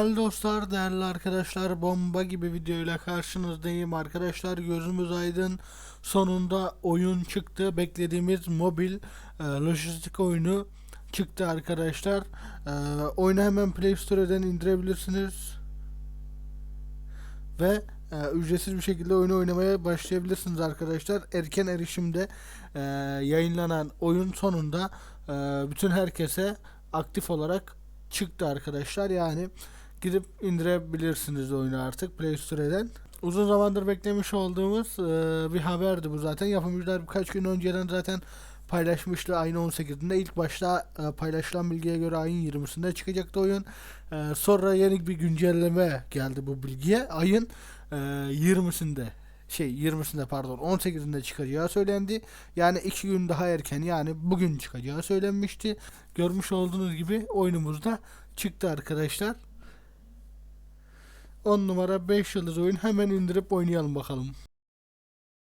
Değerli dostlar, değerli arkadaşlar, bomba gibi videoyla karşınızdayım arkadaşlar. Gözümüz aydın. Sonunda oyun çıktı. Beklediğimiz mobil e, lojistik oyunu çıktı arkadaşlar. E, oyunu hemen Play Store'dan indirebilirsiniz. Ve e, ücretsiz bir şekilde oyunu oynamaya başlayabilirsiniz arkadaşlar. Erken erişimde e, yayınlanan oyun sonunda e, bütün herkese aktif olarak çıktı arkadaşlar. Yani gidip indirebilirsiniz oyunu artık Play Store'den. Uzun zamandır beklemiş olduğumuz e, bir haberdi bu zaten. Yapımcılar birkaç gün önceden zaten paylaşmıştı ayın 18'inde. İlk başta e, paylaşılan bilgiye göre ayın 20'sinde çıkacaktı oyun. E, sonra yeni bir güncelleme geldi bu bilgiye. Ayın e, 20'sinde şey 20'sinde pardon 18'inde çıkacağı söylendi. Yani iki gün daha erken yani bugün çıkacağı söylenmişti. Görmüş olduğunuz gibi oyunumuzda çıktı arkadaşlar. 10 numara 5 yıldız oyun hemen indirip oynayalım bakalım.